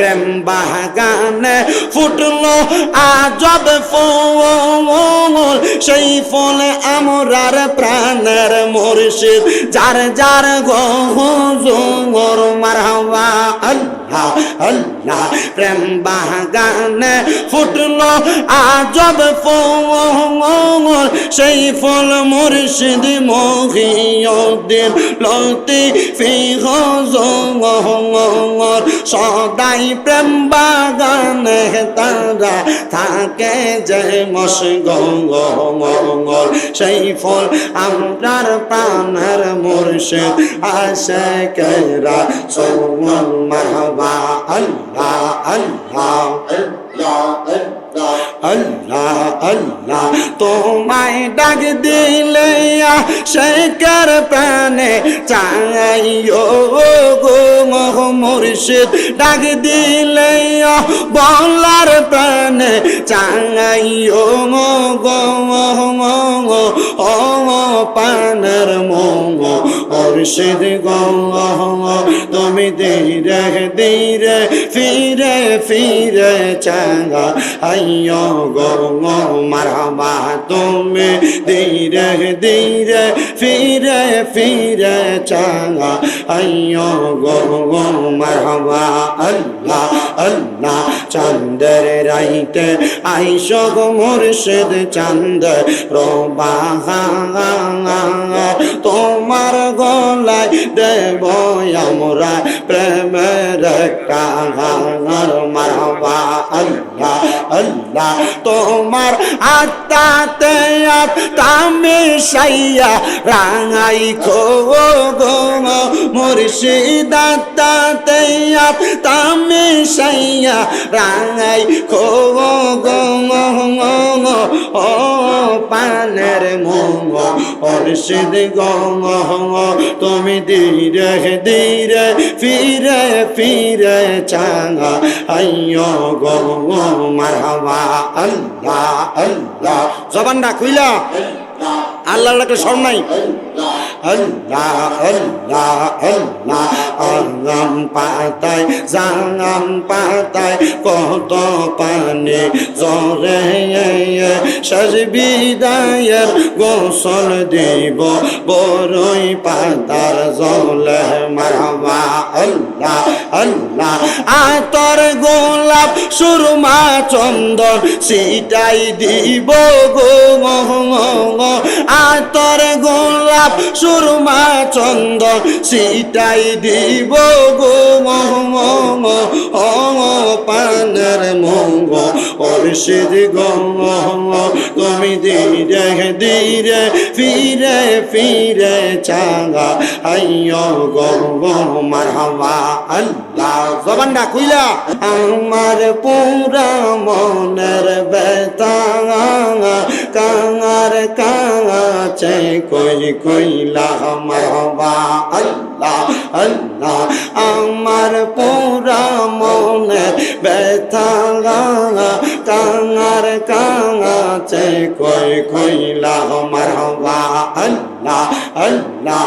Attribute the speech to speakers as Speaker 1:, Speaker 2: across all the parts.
Speaker 1: প্রেম বাগানে ফুটলো আজব ফুল। সেই ফল আমরার প্রাণের মুর্শিদ যার যার গহর মারহাবা। আল্লাহ, প্রেম বাগানে ফুটলো আজব ফুল সেই ফুল মুর্শিদ মহিউদ্দিন লতি ফি গজর সদাই প্রেম বাগানে তারা থাকে যে মশগল সেই ফল আমরার প্রাণের মুর্শিদ আসে কেরা? সোমল মারহাবা আল্লাহ আল্লাহ আল্লাহ আল্লাহ তোমায় ডাক দিলে শেখর প্রাণে চাইও গো। মুর্শিদ ডাক দিলে বলার প্রাণে চাইও গো ও পানের মঙ্গ মুর্শিদ গো তুমি ধীরে ধীরে ফিরে ফিরে চাঙ্গা আইয়ো গো মারহাবা। তুমি ধীরে ধীরে ফিরে ফিরে চাঙ্গা আইয়ো গো মারহাবা। আল্লাহ আল্লাহ চন্দ্র রাইতে আইসো গো মুর্শিদ চন্দ্র রোবাহা তোমার গলায় দেব আমরা প্রেমের কাহার মারবা আল্লাহ। আল্লাহ, তোমার আত্মাতে আত্মামে সাইয়া রাঙাই খো গো মুর্শিদ আত্মাতে আত্মামে সাইয়া রাঙাই খো গো ও পানের মঙ্গ মুর্শিদ গঙ্গ তুমি ধীরে ধীরে ফিরে ফিরে চাঙ্গা আইয়ো গঙ্গ মারহাবা, আল্লাহ আল্লাহ। জবানটা খুইলা। আল্লাহ আল্লাহকে স্মরণ নাই? আল্লাহ আল্লাহ আল্লাহ। আগাম পাতায় পাতায়, কত পানি জরে শেষ বিদায়ের গোসল দিব বড়ই পাতার জলে মারবা আল্লাহ আল্লাহ। আতর গোলাপ, সুরমা, চন্দন, সেটাই দিব গো আতর গোলাপ, সুরমা, চন্দন, সেটাই দিব গো ও পানের মঙ্গ অর্ষিদ গঙ্গ। তুমি ধীরে ধীরে ফিরে ফিরে চাঙ্গা আইয় গঙ্গ মারহাবা, আল্লাহ। জবানটা খুইলা। আমার পুরা মনের বেতা কাঙার কাঙাচে কই কইলা, মারহাবা, আল্লাহ। আল্লাহ আমার পুরা মনের ব্যথা কাঙার কাঙাচে কই কইলা মারহাবা। আল্লাহ আল্লাহ,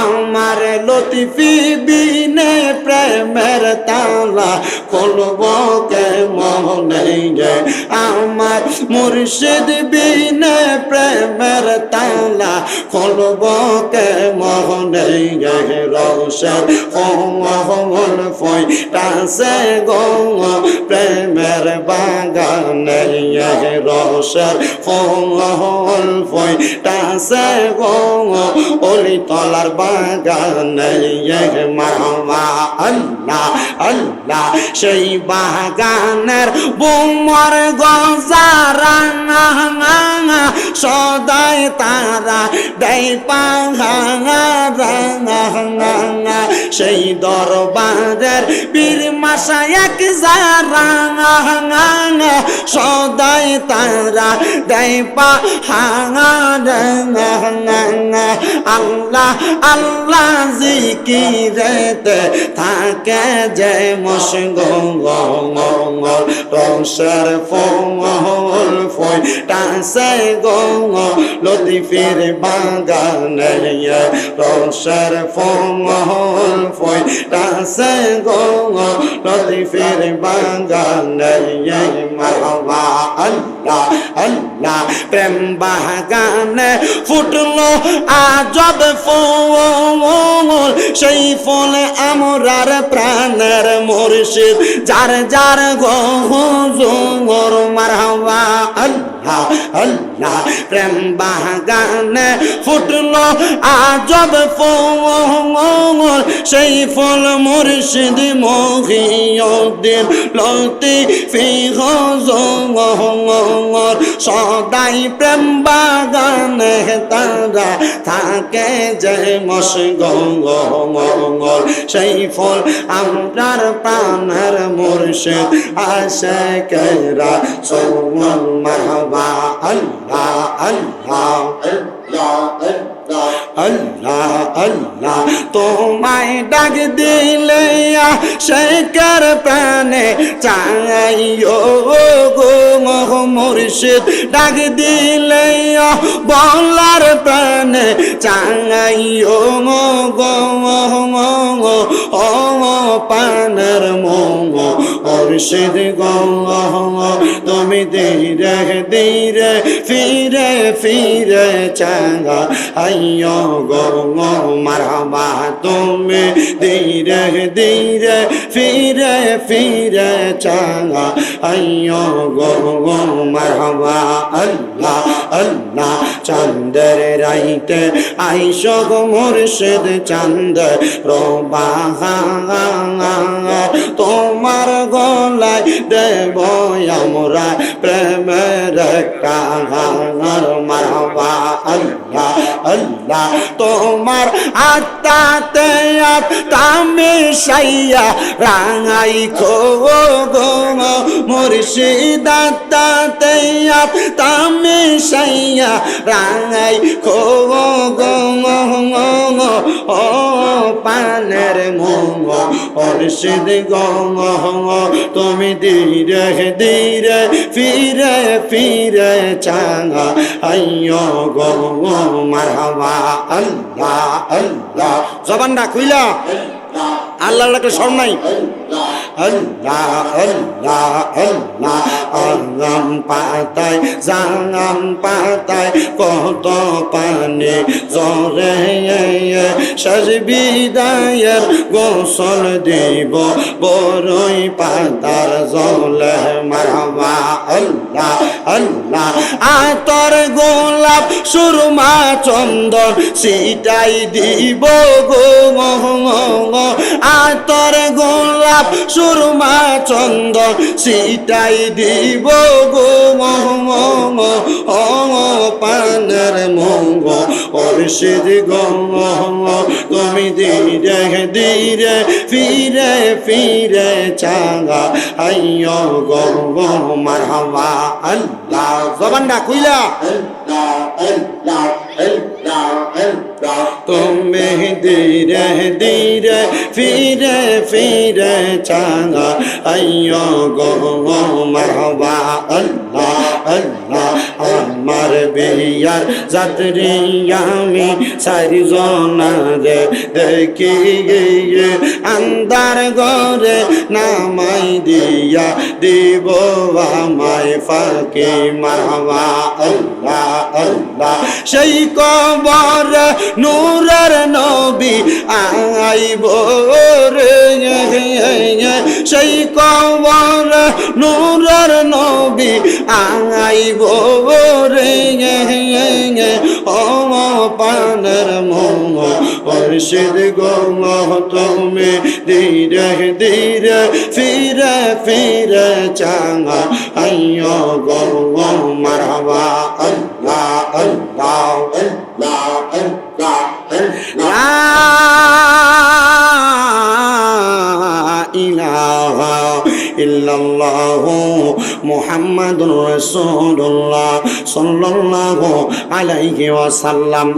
Speaker 1: আমার লতিফি বিনে প্রেমের তালা খুলব কে মনে আমার মুর্শিদ বিনে প্রেমের তালা খুলব কে গে রৌশন? ফল ফই টাসে গঙ্গ প্রেমের বাগানে রৌশন। ফল ফই টাসে গঙ্গ অলি তলার বাগানে মারমা আল্লাহ আল্লাহ, সেই বাগানের বুমর গজারা সদাই তারা দেয় পাহাঙা সেই দরবারের বীর মাসা এক যারা সদাই তারা দেয় পাহাঙা আল্লাহ আল্লাহ জিকিরেতে থাকে যে মশগঙ্গ রসের ফুল ফুটাছে গো লতিফের বাগানে রসের ফুল ফুটাছে গো লতিফের বাগানে মারবা আল্লাহ। আল্লাহ প্রেম বাগানে ফুটলো আজব ফুল সেই ফলে আমরার প্রাণের মুর্শিদ যার যার গোর মারহাবা আল্লাহ আল্লাহ প্রেম বাগানে ফুটলো আজব ফুল সেই ফল মুর্শিদ মহিউদ্দিন লতি ফি হজর সদাই প্রেম বাগানে তারা থাকে যে মস গঙ্গল সেই ফল আমরার প্রাণের মুর্শিদ আসে কেরা সোমন মারহাবা তোমায় ডাক দিলে শেখর প্রাণে চাইও গো। মুর্শিদ ডাক দিলে বলার প্রাণে চাইও গো ও পানের মঙ্গ মুর্শিদ গঙ্গ তুমি ধীরে ধীরে ফিরে ফিরে চাঙ্গা আইয়ো গঙ্গ মারবা তুমি ধীরে ধীরে ফিরে ফিরে চাঙ্গা আইয়ো গঙ্গ মারবা আল্লাহ আল্লাহ। চন্দ্র রাইতে আইস গো মুর্শিদ চান্দ রোবাহা তোমার গলায় দেব আমরা প্রেমের কাহার মারবা আল্লাহ। আল্লাহ, তোমার আত্মাতে আত্মামে সাইয়া রাঙাই খো গো মুর্শিদ আত্মাতে আত্মামে সাইয়া রাঙাই খো গো ও পানের মঙ্গ, মুর্শিদ গঙ্গ তুমি ধীরে ধীরে ফিরে ফিরে চাঙ্গা আইয়ো গঙ্গ আল্লাহ আল্লাহ জবানটা খুইলা। আল্লাহ। ডাকলে সর নাই। আল্লাহ আল্লাহ আল্লাহ আগাম পাতায় জাগাম পাতায় কত পানি জরে শেষ বিদায়ের গোসল দিব বড়ই পাতার জলে মারবা আল্লাহ আল্লাহ আতর গোলাপ, সুরমা চন্দন, সিটাই দিব গো আতর গোলাপ সুরমা চন্দন সিটাই দিব গো ও পানের মঙ্গ, অর্ষিদ গঙ্গ তুমি ধীরে ধীরে ফিরে ফিরে চাঙ্গা আইয় গঙ্গ মারহাবা, আল্লাহ, জবানটা খুইলা। তুমি ধীরে ধীরে ফিরে ফিরে চাঙ্গা আইয় গো মারহাবা আল্লাহ আল্লাহ আমার বিয়ার যাত্রী আমি সারি জনারে দেখি গিয়ে আন্দার ঘরে নামাই দিয়া দিব আমায় ফাঁকি মারহাবা আল্লাহ আল্লাহ সেই কবর নূরের নবী আইব রে সেই কবর নূরের নবী আইব রে ও পানের মোহ মুর্শিদ গঙ্গ তুমি ধীরে ধীরে ফিরে ফিরে চাঙ্গা আইয় গঙ্গ মারবা আল্লাহ আল্লাহ আল্লাহ আল্লাহ ওয়াসাল্লাম।